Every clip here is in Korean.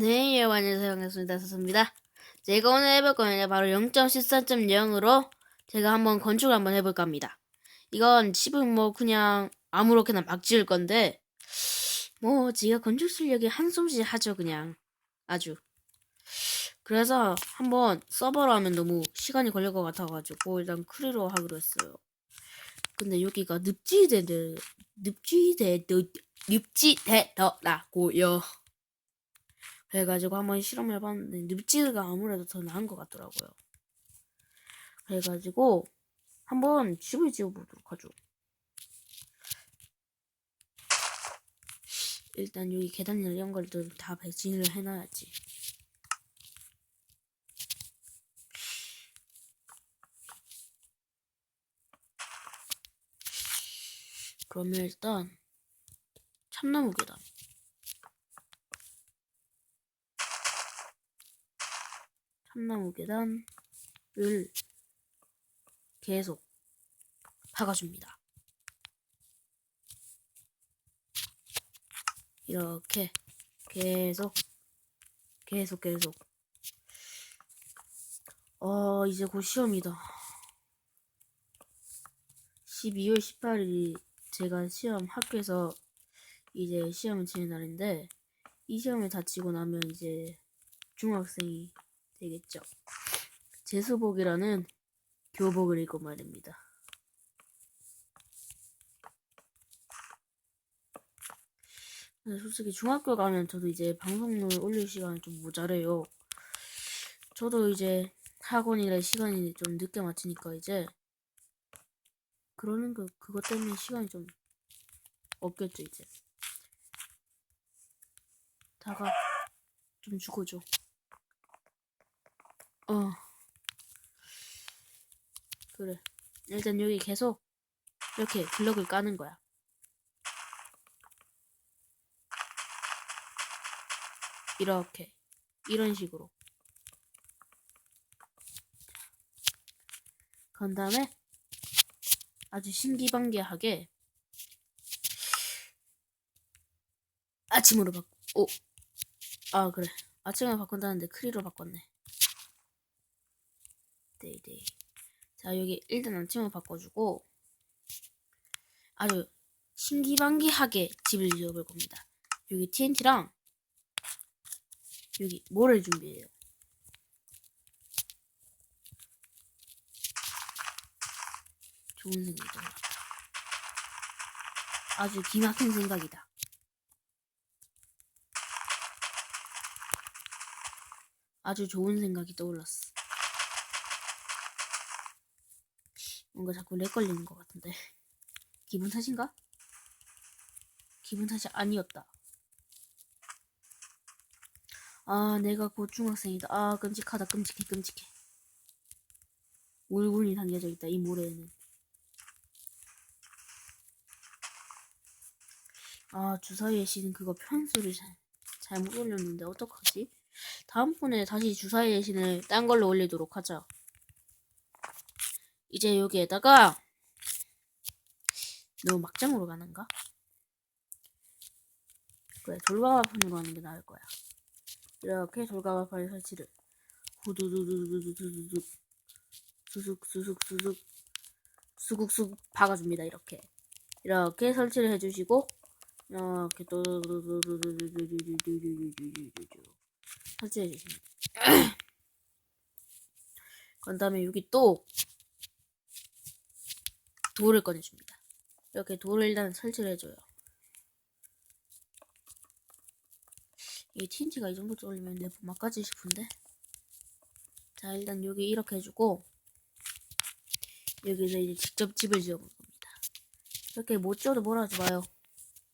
네, 여러분 안녕하세요. 반갑습니다. 서습니다 제가 오늘 해볼 거는 바로 0.14.0으로 제가 한번 건축을 한번 해볼까 합니다. 이건 집은 뭐 그냥 아무렇게나 막 지을 건데 뭐 제가 건축 실력이 한숨씩 하죠 그냥 아주 그래서 한번 서버로 하면 너무 시간이 걸릴 것 같아가지고 일단 크리로 하기로 했어요. 근데 여기가 늪지대들 늪지대 늪지대더라고요. 그래가지고 한번 실험을 해봤는데 늪지대가 아무래도 더 나은 것 같더라고요. 그래가지고 한번 집을 지어보도록 하죠. 일단 여기 계단 이런 것들 다 배진을 해놔야지. 그러면 일단 참나무 계단. 참나무 계단을 계속 박아줍니다. 이렇게 계속 계속 계속 어 이제 곧 시험이다. 12월 18일이 제가 시험 학교에서 이제 시험을 치는 날인데 이 시험을 다 치고 나면 이제 중학생이 되겠죠. 재수복이라는 교복을 입고 말입니다. 근데 솔직히 중학교 가면 저도 이제 방송을 올릴 시간이 좀 모자래요. 저도 이제 학원이라 시간이 좀 늦게 마치니까 이제 그러는 거 그것 때문에 시간이 좀 없겠죠 이제. 다가 좀 죽어줘. 어. 그래. 일단 여기 계속 이렇게 블럭을 까는 거야. 이렇게. 이런 식으로. 그런 다음에 아주 신기방기하게 아침으로 바꿔. 오. 아, 그래. 아침에 바꾼다는데 크리로 바꿨네. 네네. 자, 여기 일단 아침을 바꿔주고 아주 신기방기하게 집을 지어볼 겁니다. 여기 TNT랑 여기 모를 준비해요. 좋은 생각이다. 아주 기막힌 생각이다. 아주 좋은 생각이 떠올랐어. 뭔가 자꾸 렉 걸리는 것 같은데. 기분 탓인가? 기분 탓이 아니었다. 아, 내가 곧 중학생이다. 아, 끔찍하다. 끔찍해, 끔찍해. 울분이 담겨져 있다, 이 모래에는. 아, 주사위에 씨는 그거 편수를 잘, 잘못 올렸는데, 어떡하지? 다음번에 다시 주사위에 씨는 딴 걸로 올리도록 하자. 이제 여기에다가, 너무 막장으로 가는가? 그래, 돌가마판으로 하는 게 나을 거야. 이렇게 돌가마판 설치를 후두두두두두두두 수숙 수숙 수숙 수국수국 박아줍니다. 이렇게 이렇게 설치를 해주시고 이렇게 또 설치해 주십니다. 그 다음에 여기 또 돌을 꺼내줍니다. 이렇게 돌을 일단 설치를 해줘요. 이 TNT가 이 정도 올리면 내 막까지 싶은데? 자 일단 여기 이렇게 해주고 여기서 이제 직접 집을 지어볼 겁니다. 이렇게 못 지어도 뭐라 하지 마요.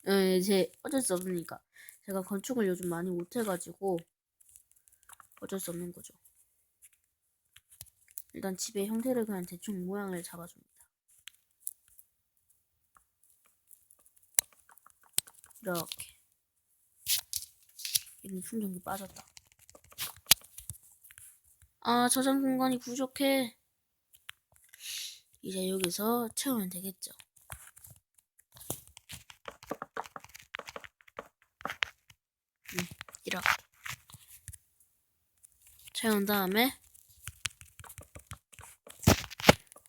예, 이제 어쩔 수 없으니까. 제가 건축을 요즘 많이 못해가지고 어쩔 수 없는 거죠. 일단 집의 형태를 그냥 대충 모양을 잡아줍니다 이렇게 이런 충전기 빠졌다. 아, 저장 공간이 부족해. 이제 여기서 채우면 되겠죠. 음, 이렇게. 채운 다음에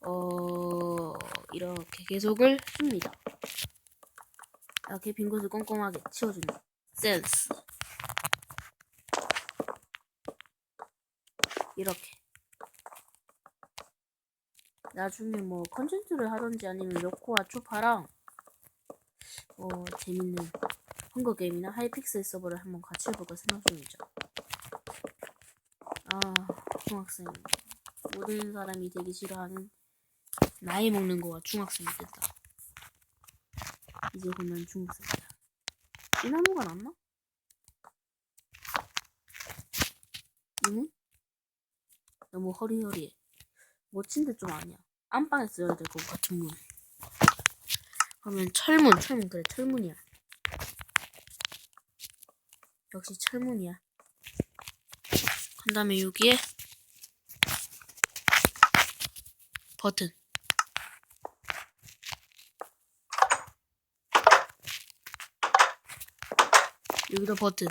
어 이렇게 계속을 씁니다. 이렇게 빈 곳을 꼼꼼하게 치워주는 센스. 이렇게. 나중에 뭐 컨텐츠를 하던지 아니면 요코와 초파랑 어 재밌는 헝거 게임이나 하이픽셀 서버를 한번 같이 해볼까 생각 중이죠. 아 중학생 모든 사람이 되기 싫어하는 나이 먹는 거와 중학생이 된다. 이제 보면 중학생이다. 시나모가 낫나? 이문? 너무 허리허리해. 멋진데 좀 아니야. 안방에 써야 될 것 같은 문. 그러면 철문, 철문 그래 철문이야. 역시 철문이야. 그 다음에 여기에 버튼. 여기도 버튼.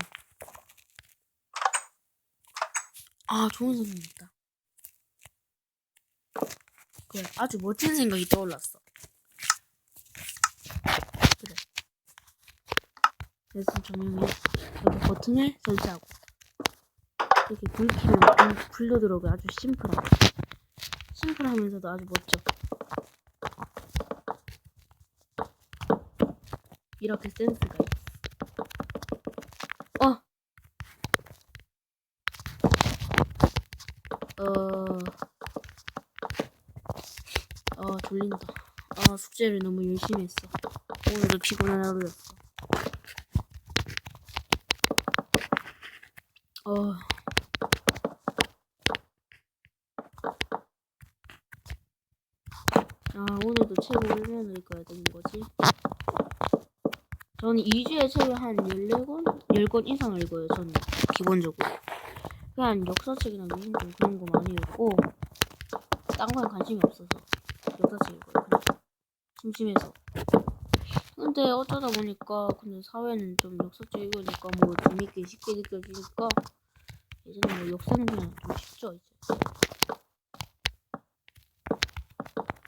아, 좋은 생각이다. 그래, 아주 멋진 생각이 떠올랐어. 그래. 그래서 조명에 여기 버튼을 설치하고 이렇게 불 켜면 불, 불려 들어오게 아주 심플하고 심플하면서도 아주 멋져. 이렇게 센스가 있어. 어. 어. 아, 졸린다. 아, 숙제를 너무 열심히 했어. 오늘도 피곤한 하루였어. 어. 아, 오늘도 책 얼마나 읽어야 되는 거지? 저는 2주에 책을 한 14권? 10권 이상 읽어요, 저는. 기본적으로. 그냥 역사책이나 미신책 그런 거 많이 읽고, 딴건 관심이 없어서. 읽어요, 그냥. 심심해서. 근데 어쩌다 보니까, 근데 사회는 좀 역사책 읽으니까 뭐 재밌게 쉽게 느껴지니까, 예전에 뭐 역사는 그냥 좀 쉽죠, 이제.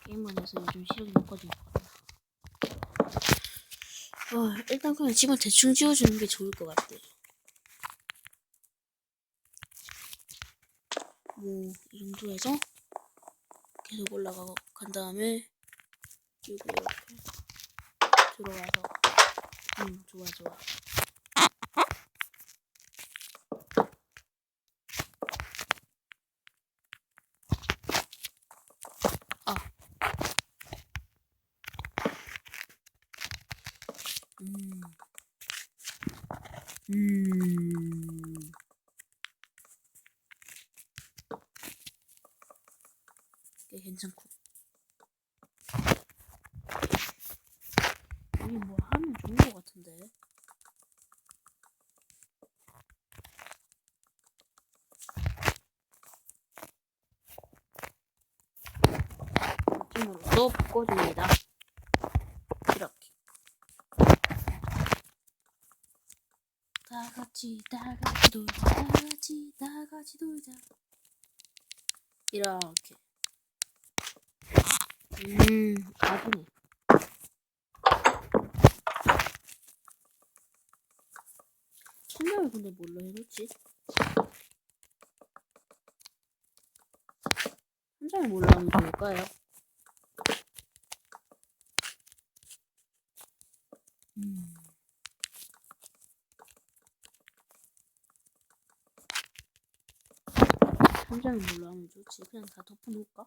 게임만 해서 요즘 시력이 높아진 것 같아요. 어, 일단 그냥 집은 대충 지어주는 게 좋을 것 같아. 뭐, 이 정도 해서 계속 올라가, 간 다음에, 여기 이렇게 들어가서, 음, 좋아, 좋아. 아. 음. 음. 괜찮고. 여기 뭐 하면 좋은 것 같은데. 또 바꿔줍니다. 이렇게. 다 같이 다 같이 놀자 다 같이 다 같이 놀자 이렇게 음 아주네 천장을 근데 뭘로 해놓지? 천장을 뭘로 하면 좋을까요? 음 천장을 뭘로 하면 좋지? 그냥 다 덮어놓을까?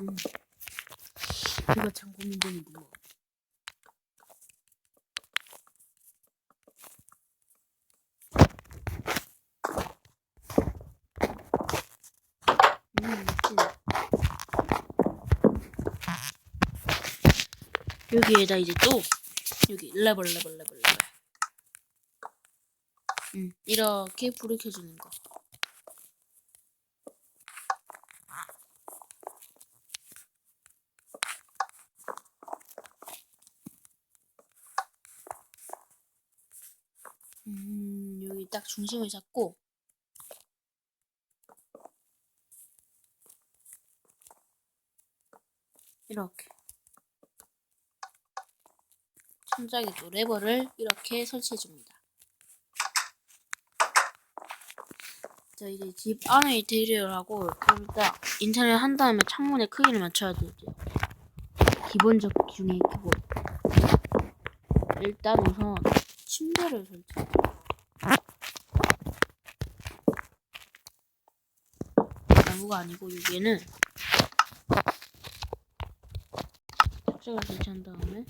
음. 이거 참 고민되는구먼. 음, 멋지네. 여기에다 이제 또 여기 레벨 레벨 레벨 레벨 음, 이렇게 불을 켜주는 거. 음, 여기 딱 중심을 잡고 이렇게 천장에도 레버를 이렇게 설치해 줍니다. 자 이제 집 안에 인테리어를 하고 일단 인테리어 한 다음에 창문의 크기를 맞춰야 되죠. 기본적 중에 기본. 일단 우선 침대를 설치. 나무가 아니고 여기에는 책장을 설치한 다음에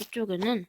이쪽에는